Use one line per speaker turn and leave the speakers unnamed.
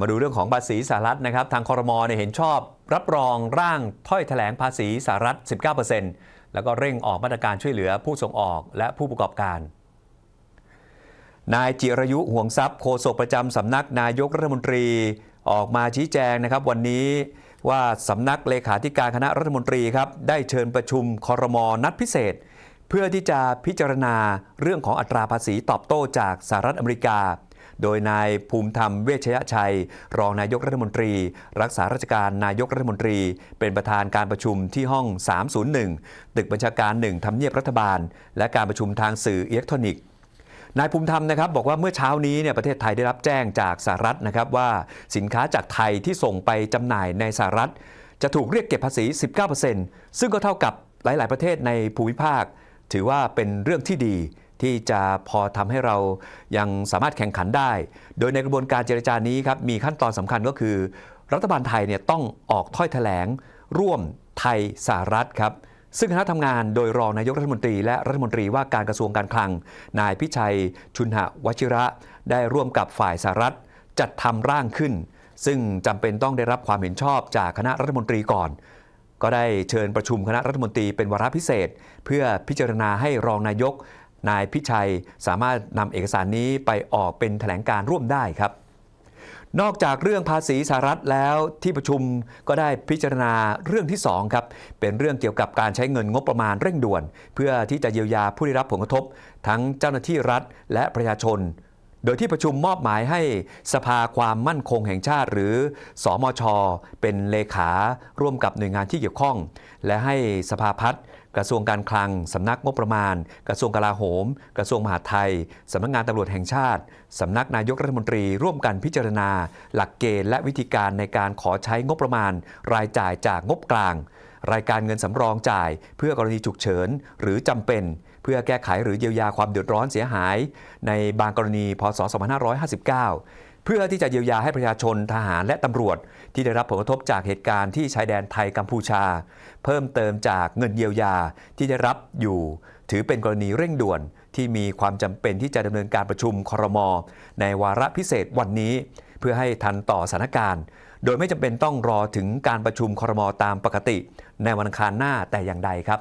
มาดูเรื่องของภาษีสหรัฐนะครับ ทางคอรมอเนี่ยเห็นชอบรับรองร่างถ้อยแถลงภาษีสหรัฐ 19%แล้วก็เร่งออกมาตรการช่วยเหลือผู้ส่งออกและผู้ประกอบการ นายจิรยุห่วงทรัพย์โฆษกประจำสำนักนายกรัฐมนตรีออกมาชี้แจงนะครับ วันนี้ว่าสำนักเลขาธิการคณะรัฐมนตรีครับได้เชิญประชุมคอรมอนัดพิเศษ เพื่อที่จะพิจารณาเรื่องของอัตราภาษีตอบโต้จากสหรัฐอเมริกา โดยนายภูมิธรรมเวชยชัย รองนายกรัฐมนตรี รักษาราชการนายกรัฐมนตรี เป็นประธานการประชุมที่ห้อง 301 ตึกบัญชาการ 1ทำเนียบรัฐบาล และการประชุมทางสื่ออิเล็กทรอนิกส์นายภูมิธรรมนะครับบอกว่าเมื่อเช้านี้เนี่ยประเทศไทยได้รับแจ้งจากสหรัฐนะครับว่าสินค้าจากไทยที่ส่งไปจำหน่ายในสหรัฐ จะถูกเรียกเก็บภาษี 19%ซึ่งก็เท่ากับหลาย ๆ ประเทศในภูมิภาค ถือว่าเป็นเรื่องที่ดี ที่จะพอทำให้เรายังสามารถแข่งขันได้ โดยในกระบวนการเจรจานี้ครับมีขั้นตอนสำคัญก็คือ รัฐบาลไทยเนี่ยต้องออกถ้อยแถลง ร่วมไทยสหรัฐครับซึ่งคณะทำงานโดยรองนายกรัฐมนตรีและรัฐมนตรีว่าการกระทรวงการคลัง นายพิชัย ชุนหะวชิระ ได้ร่วมกับฝ่ายสหรัฐจัดทำร่างขึ้น ซึ่งจำเป็นต้องได้รับความเห็นชอบจากคณะรัฐมนตรีก่อน ก็ได้เชิญประชุมคณะรัฐมนตรีเป็นวาระพิเศษ เพื่อพิจารณาให้รองนายก นายพิชัยสามารถนำเอกสารนี้ไปออกเป็นแถลงการร่วมได้ครับ นอกจากเรื่องภาษีสหรัฐแล้วที่ประชุมก็ได้พิจารณาเรื่องที่2ครับเป็นเรื่องเกี่ยวกับการใช้เงินงบประมาณเร่งด่วน เพื่อที่จะเยียวยาผู้ได้รับผลกระทบ ทั้งเจ้าหน้าที่รัฐ และประชาชน โดยที่ประชุมมอบหมายให้สภาความมั่นคงแห่งชาติ หรือสอมช เป็นเลขาร่วมกับหน่วยงานที่เกี่ยวข้อง และให้สภาพัฒน์กระทรวงการคลัง สำนักงบประมาณ กระทรวงกลาโหม กระทรวงมหาดไทย สำนักงานตำรวจแห่งชาติ สำนักนายกรัฐมนตรี ร่วมกันพิจารณา หลักเกณฑ์และวิธีการในการขอใช้งบประมาณ รายจ่ายจากงบกลาง รายการเงินสำรองจ่าย เพื่อกรณีฉุกเฉินหรือจำเป็น เพื่อแก้ไขหรือเยียวยาความเดือดร้อนเสียหาย ในบางกรณีพศ 2559 เพื่อที่จะเยียวยาให้ประชาชนทหารและตำรวจ ที่ได้รับผลกระทบจากเหตุการณ์ที่ชายแดนไทยกัมพูชา เพิ่มเติมจากเงินเยียวยาที่ได้รับอยู่ ถือเป็นกรณีเร่งด่วนที่มีความจำเป็นที่จะดำเนินการประชุมครม ในวาระพิเศษวันนี้ เพื่อให้ทันต่อสถานการณ์ โดยไม่จำเป็นต้องรอถึงการประชุมครมตามปกติ ในวันอังคารหน้าแต่อย่างใดครับ